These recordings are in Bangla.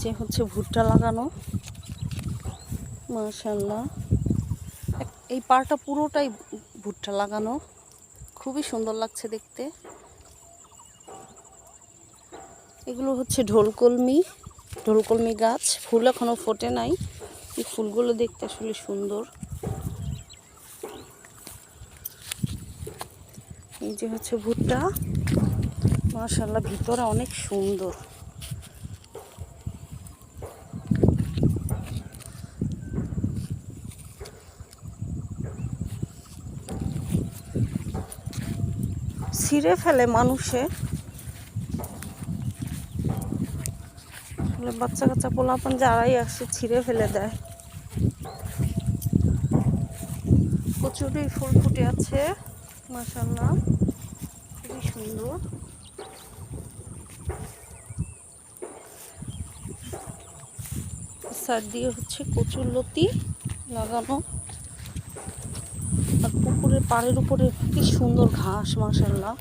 যে হচ্ছে ভুট্টা লাগানো। মাশাল্লাহ এই পাড়টা পুরোটাই ভুট্টা লাগানো। খুবই সুন্দর লাগছে দেখতে। এগুলো হচ্ছে ঢোলকলমি ঢোলকলমি গাছ। ফুল এখনও ফোটে নাই। এই ফুলগুলো দেখতে আসলে সুন্দর। এই যে হচ্ছে ভুট্টা। মাশাল্লাহ ভিতরে অনেক সুন্দর। ছিঁড়ে ফেলে মানুষে। বাচ্চা কাচ্চা পোলাপান যারাই আসে ছিঁড়ে ফেলে দেয়। কচুরি ফুল ফুটে আছে মাশাল্লাহ খুবই সুন্দর। সার দিয়ে হচ্ছে কচুর লতি লাগানো। আর পাড়ের উপরে কি সুন্দর ঘাস মাশাল্লাহ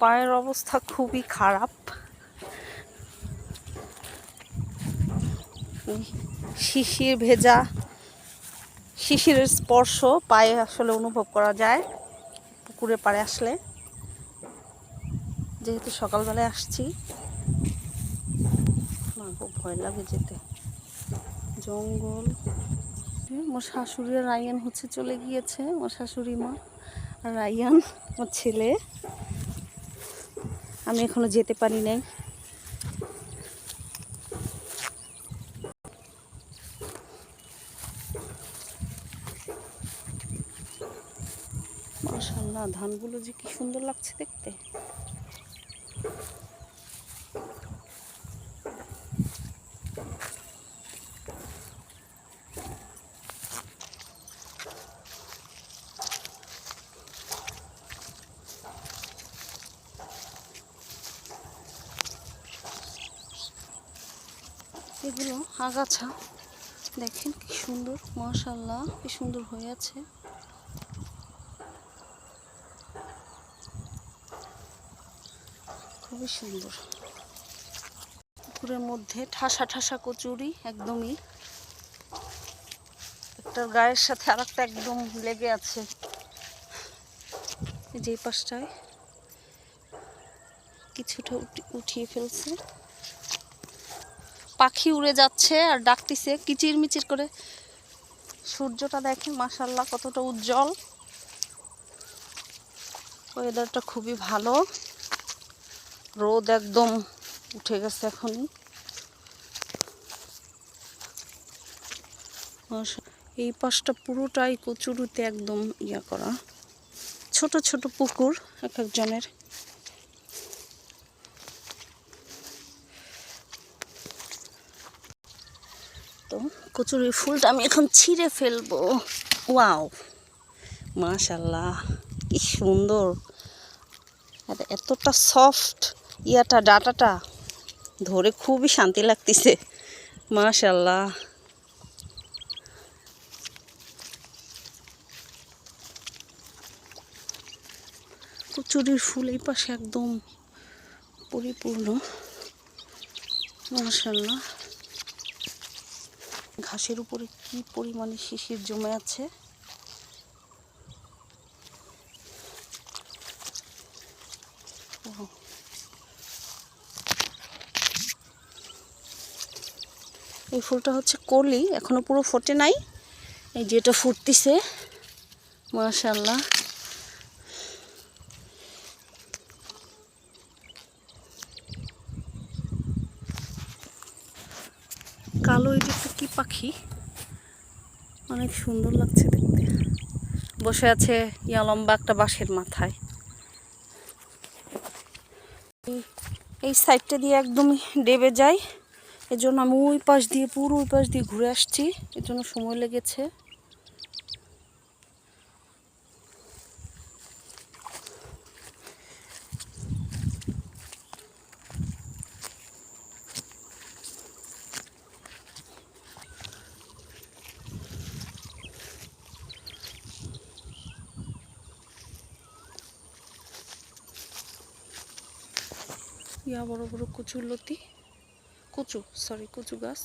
পায়ের অবস্থা খুবই খারাপ। শিশির ভেজা, শিশিরের স্পর্শ পায়ে আসলে অনুভব করা যায় পুকুরে পাড়ে আসলে। যেহেতু সকালবেলায় আসছি। আমার খুব ভয় লাগে যেতে। জঙ্গল। আমার শাশুড়ি আর রায়ান হচ্ছে চলে গিয়েছে আমার শাশুড়ি মা আর রায়ান আমার ছেলে। আমি এখনও যেতে পারি নাই। মাশাল্লাহ ধানগুলো যে কি সুন্দর লাগছে দেখতে। এগুলো আগাছা। দেখেন কি সুন্দর মাশাল্লাহ কি সুন্দর হয়ে আছে। খুবই সুন্দর। পুকুরের মধ্যে ঠাসা ঠাসা কচুরি একদমই। একটার গায়ের সাথে আর একটা একদম লেগে আছে। যে পাশটায় কিছুটা উঠি- উঠিয়ে ফেলছে। পাখি উড়ে যাচ্ছে আর ডাকতিছে কিচির মিচির করে। সূর্যটা দেখেন মাসাল্লাহ কতটা উজ্জ্বল। ওয়েদারটা খুবই ভালো। রোদ একদম উঠে গেছে এখনই। মাশা- এই পাশটা পুরোটাই কচুরিতে একদম ইয়া করা। ছোট ছোট পুকুর এক একজনের। তো কচুরির ফুলটা আমি এখন ছিঁড়ে ফেলব। ওয়াও মাশাল্লাহ কি সুন্দর। এতটা সফট ইয়াটা, ডাটাটা, ধরে খুবই শান্তি লাগতেছে মাশাল্লাহ কচুরির ফুল এই পাশে একদম পরিপূর্ণ মাশাল্লাহ ঘাসের উপরে কি পরিমাণে শিশির জমে আছে? এই ফুলটা হচ্ছে কলি, এখনও পুরো ফোটে নাই। এই যেটা ফুটতিছে মাশাল্লাহ কালো এই যে কি পাখি। অনেক সুন্দর লাগছে দেখতে। বসে আছে ইয়া লম্বা একটা বাঁশের মাথায়। এই- সাইডটা দিয়ে একদমই ডেবে যায় এজন্য আমি ওই পাশ দিয়ে, পুরো ওই পাশ দিয়ে ঘুরে আসছি। এর জন্য সময় লেগেছে। ইয়া বড় বড় কচুর লতি। কচু সরি কচু গাছ।